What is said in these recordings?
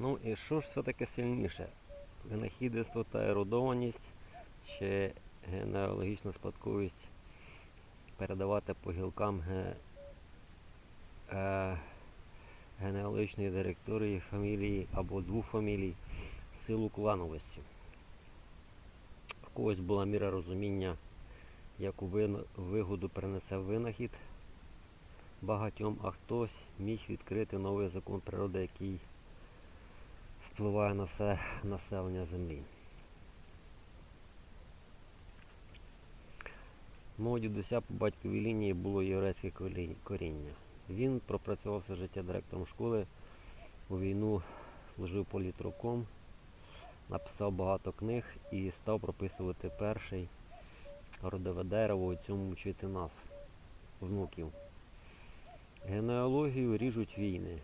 Ну і що ж все-таки сильніше? Винахідництво та ерудованість чи генеалогічна спадковість передавати по гілкам ге... е... генеалогічної директорії фамілії або двох фамілій силу клановості. У когось була міра розуміння, яку вигоду принесе винахід багатьом, а хтось міг відкрити новий закон природи, який впливає на все населення землі. Мого дідуся по батьковій лінії було єврейське коріння. Він пропрацював все життя директором школи, у війну служив політруком, написав багато книг і став прописувати перший родове дерево у цьому вчити нас, внуків. Генеалогію ріжуть війни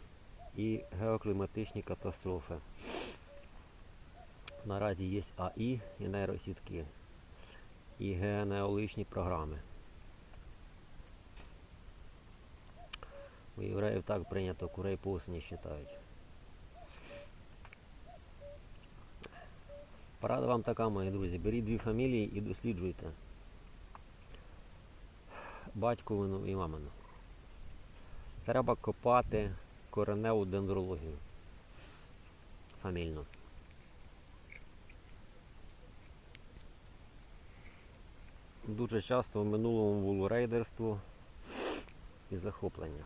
і геокліматичні катастрофи. Наразі є АІ і нейросітки, і генеалогічні програми. У євреїв так прийнято, курей по осені вважають. Порада вам така, мої друзі. Беріть дві фамілії і досліджуйте. Батьковину і мамину. Треба копати кореневу дендрологію. Фамільно. Дуже часто в минулому було рейдерство і захоплення.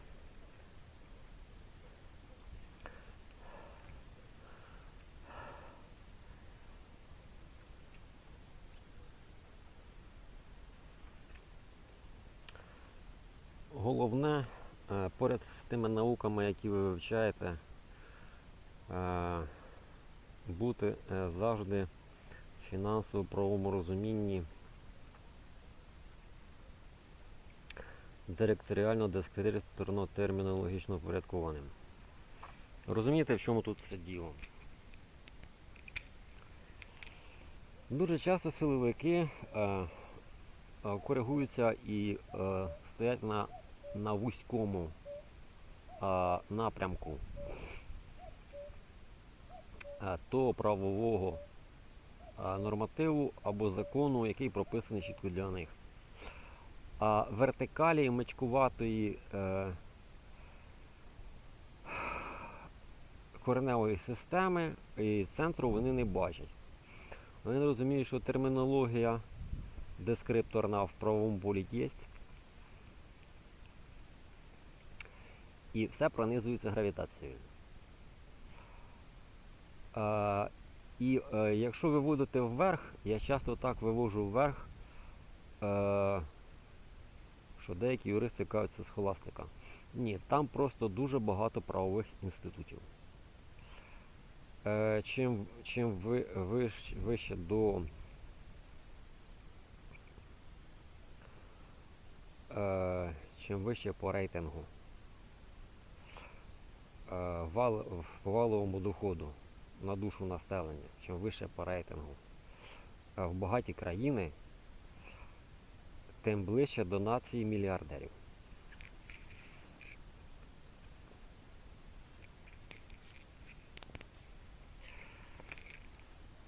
Головне, поряд з тими науками, які ви вивчаєте, бути е, завжди в фінансово-правовому розумінні директоріально дескрипторно термінологічно впорядкованим. Розумієте, в чому тут це діло? Дуже часто силовики е, е, коригуються і стоять на, на вузькому е, напрямку е, того правового е, нормативу або закону, який прописаний чітко для них. А вертикалі мечкуватої е, кореневої системи і центру вони не бачать. Вони не розуміють, що термінологія дескрипторна в правовому полі є. І все пронизується гравітацією. Е, і е, якщо ви виводите вверх, я часто так вивожу вверх, е, що деякі юристи кажуть, це схоластика. Ні, там просто дуже багато правових інститутів. Е, чим чим ви, виш, вище до е, чим вище по рейтингу по валовому доходу на душу населення, чим вище по рейтингу е, в багаті країни, тим ближче до нації мільярдерів.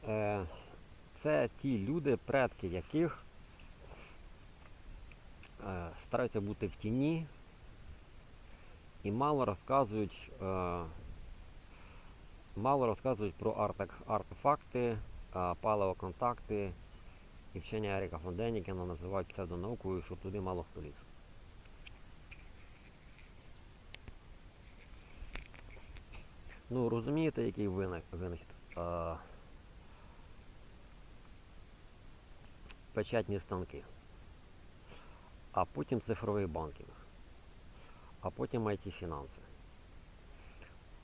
Е, Це ті люди, предки яких е, стараються бути в тіні і мало розказують, е, мало розказують про артефакти, е, палеоконтакти і вчення Еріка фон Денікена називають псевдонаукою, щоб туди мало хто ліз. Ну, розумієте, який винах- винахід? Е, печатні станки, а потім цифровий банкінг, а потім it фінанси,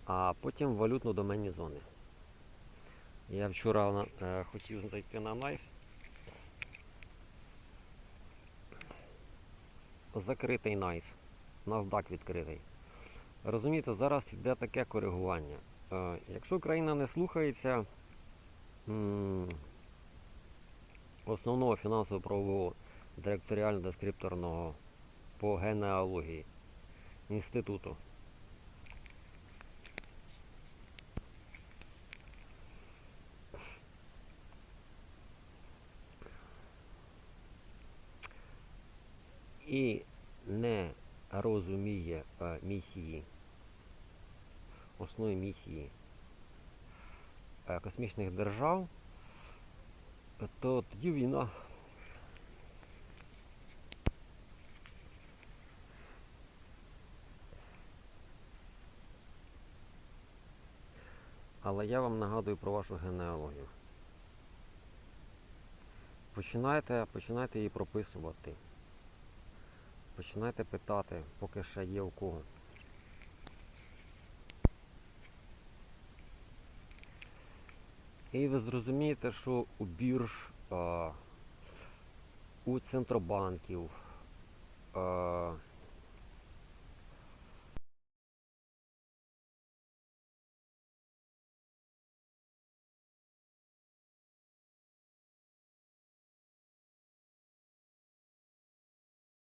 а потім валютно-доменні зони. Я вчора е, хотів зайти на Nice. Закритий Nice. NASDAQ відкритий. Розумієте, зараз йде таке коригування. Е, якщо країна не слухається м, основного фінансово-правового директоріально-дескрипторного по генеалогії інституту. І не розуміє місії, основи місії космічних держав, то тоді війна. Але я вам нагадую про вашу генеалогію. Починайте, починайте її прописувати. Починайте питати, поки ще є у кого. І ви зрозумієте, що у бірж, у центробанків,